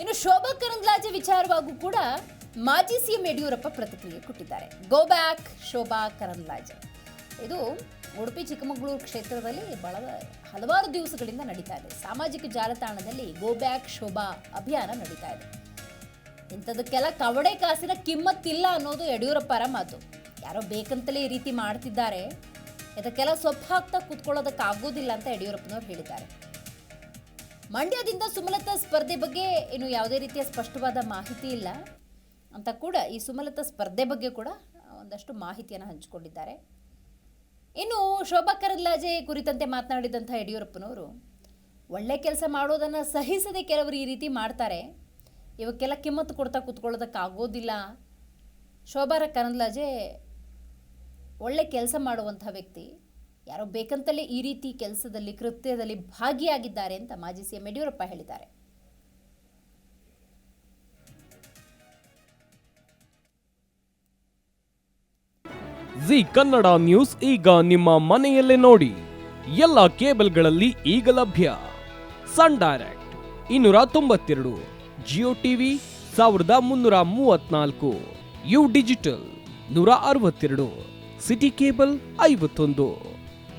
ಇನ್ನು ಶೋಭಾ ಕರಂದ್ಲಾಜೆ ವಿಚಾರವಾಗೂ ಕೂಡ ಮಾಜಿ ಸಿಎಂ ಯಡಿಯೂರಪ್ಪ ಪ್ರತಿಕ್ರಿಯೆ ಕೊಟ್ಟಿದ್ದಾರೆ. Go back Shobha Karandlaje. ಇದು ಉಡುಪಿ, ಚಿಕ್ಕಮಗಳೂರು ಕ್ಷೇತ್ರದಲ್ಲಿ ಬಹಳ ಹಲವಾರು ದಿವಸಗಳಿಂದ ನಡೀತಾ ಇದೆ. ಸಾಮಾಜಿಕ ಜಾಲತಾಣದಲ್ಲಿ ಗೋ ಬ್ಯಾಕ್ ಶೋಭಾ ಅಭಿಯಾನ ನಡೀತಾ ಇದೆ. ಇಂಥದಕ್ಕೆಲ್ಲ ಕವಡೆ ಕಾಸಿನ ಕಿಮ್ಮತ್ತಿಲ್ಲ ಅನ್ನೋದು ಯಡಿಯೂರಪ್ಪರ ಮಾತು. ಯಾರೋ ಬೇಕಂತಲೇ ಈ ರೀತಿ ಮಾಡ್ತಿದ್ದಾರೆ. ಇದಕ್ಕೆಲ್ಲ ಸೊಪ್ಪು ಹಾಕ್ತಾ ಕೂತ್ಕೊಳ್ಳೋದಕ್ಕಾಗೋದಿಲ್ಲ ಅಂತ ಯಡಿಯೂರಪ್ಪನವರು ಹೇಳಿದ್ದಾರೆ. ಮಂಡ್ಯದಿಂದ ಸುಮಲತಾ ಸ್ಪರ್ಧೆ ಬಗ್ಗೆ ಇನ್ನು ಯಾವುದೇ ರೀತಿಯ ಸ್ಪಷ್ಟವಾದ ಮಾಹಿತಿ ಇಲ್ಲ ಅಂತ ಕೂಡ ಈ ಸುಮಲತಾ ಸ್ಪರ್ಧೆ ಬಗ್ಗೆ ಕೂಡ ಒಂದಷ್ಟು ಮಾಹಿತಿಯನ್ನು ಹಂಚಿಕೊಂಡಿದ್ದಾರೆ. ಇನ್ನು ಶೋಭಾ ಕರಂದ್ಲಾಜೆ ಕುರಿತಂತೆ ಮಾತನಾಡಿದಂಥ ಯಡಿಯೂರಪ್ಪನವರು, ಒಳ್ಳೆ ಕೆಲಸ ಮಾಡೋದನ್ನು ಸಹಿಸದೆ ಕೆಲವರು ಈ ರೀತಿ ಮಾಡ್ತಾರೆ. ಇವಕ್ಕೆಲ್ಲ ಕಿಮ್ಮತ್ತು ಕೊಡ್ತಾ ಕೂತ್ಕೊಳ್ಳೋದಕ್ಕಾಗೋದಿಲ್ಲ. ಶೋಭಾರ ಕರಂದ್ಲಾಜೆ ಒಳ್ಳೆ ಕೆಲಸ ಮಾಡುವಂಥ ವ್ಯಕ್ತಿ. ಯಾರೋ ಬೇಕಂತಲೇ ಈ ರೀತಿ ಕೆಲಸದಲ್ಲಿ, ಕೃತ್ಯದಲ್ಲಿ ಭಾಗಿಯಾಗಿದ್ದಾರೆ ಅಂತ ಮಾಜಿ ಸಿಎಂ ಯಡಿಯೂರಪ್ಪ ಹೇಳಿದ್ದಾರೆ. ಜಿ ಕನ್ನಡ ನ್ಯೂಸ್ ಈಗ ನಿಮ್ಮ ಮನೆಯಲ್ಲೇ ನೋಡಿ. ಎಲ್ಲ ಕೇಬಲ್ಗಳಲ್ಲಿ ಈಗ ಲಭ್ಯ. ಸನ್ ಡೈರೆಕ್ಟ್ ಇನ್ನೂರ ತೊಂಬತ್ತೆರಡು, ಜಿಯೋ ಟಿವಿ ಸಾವಿರದ ಮುನ್ನೂರ ಮೂವತ್ನಾಲ್ಕು, ಯು ಡಿಜಿಟಲ್ ನೂರ ಅರವತ್ತೆರಡು, ಸಿಟಿ ಕೇಬಲ್ ಐವತ್ತೊಂದು.